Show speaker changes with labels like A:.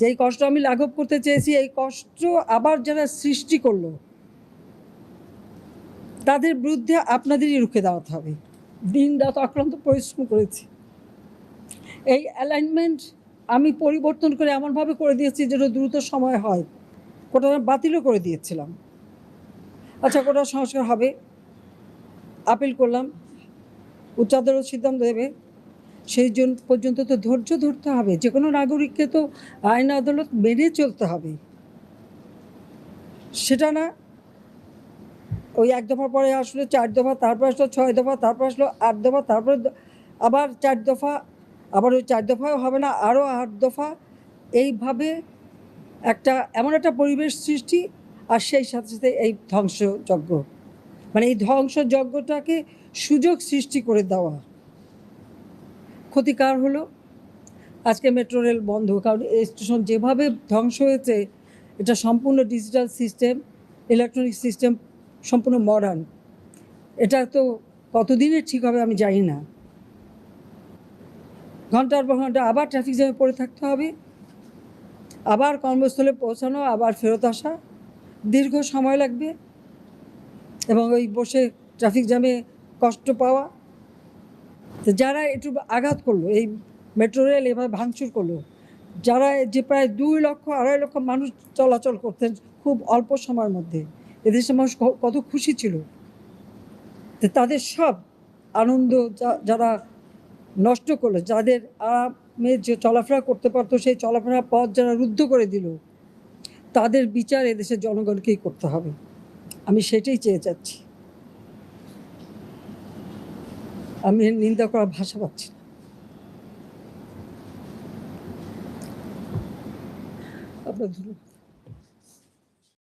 A: যেই কষ্ট আমি লাঘব করতে চেয়েছি, এই কষ্ট আবার যারা সৃষ্টি করল, তাদের বিরুদ্ধে আপনাদেরই রুখে দাঁড়াতে হবে। দিন রাত আক্রান্ত পরিশ্রম করেছি। এই অ্যালাইনমেন্ট আমি পরিবর্তন করে এমনভাবে করে দিয়েছি যেটা দ্রুত সময় হয়। কোটা বাতিলও করে দিয়েছিলাম। আচ্ছা কোটা সংস্কার হবে। আপিল করলাম। উচ্চ সিদ্ধান্ত দেবে। সেই জন্য পর্যন্ত তো ধৈর্য ধরতে হবে। যে কোনো নাগরিককে তো আইন আদালত মেনে চলতে হবে। সেটা না, ওই এক দফা পরে আসলো, চার দফা, তারপর আসলো, ছয় দফা, তারপর আসলো, আট দফা, তারপরে আবার চার দফা, আবার ওই চার দফাও হবে না, আরও আট দফা। এইভাবে একটা, এমন একটা পরিবেশ সৃষ্টি, আর সেই সাথে সাথে এই ধ্বংসযজ্ঞ। মানে এই ধ্বংসযজ্ঞটাকে সুযোগ সৃষ্টি করে দেওয়া। ক্ষতিকার হলো। আজকে মেট্রো রেল বন্ধ, কারণ এই স্টেশন যেভাবে ধ্বংস হয়েছে, এটা সম্পূর্ণ ডিজিটাল সিস্টেম, ইলেকট্রনিক সিস্টেম সম্পূর্ণ মডার্ন এটা তো কতদিনের ঠিক হবে আমি জানি না। ঘণ্টার পর ঘণ্টা আবার ট্রাফিক জ্যামে পড়ে থাকতে হবে। আবার কর্মস্থলে পৌঁছানো, আবার ফেরত আসা, দীর্ঘ সময় লাগবে। এবং ওই বসে ট্রাফিক জ্যামে কষ্ট পাওয়া তো যারা একটু আঘাত করল, এই মেট্রো রেল এভাবে ভাঙচুর করল, যারা যে প্রায় দুই লক্ষ, আড়াই লক্ষ মানুষ চলাচল করতেন খুব অল্প সময়ের মধ্যে, এদেশের মানুষ কত খুশি ছিল। তাদের সব আনন্দ যারা নষ্ট করল, যাদের আরামে যে চলাফেরা করতে পারতো, সেই চলাফেরা পথ যারা রুদ্ধ করে দিল, তাদের বিচার এদেশের জনগণকেই করতে হবে। আমি সেটাই চেয়ে যাচ্ছি। আমি নিন্দা করার ভাষা পাচ্ছি না। আপনার ধন্যবাদ।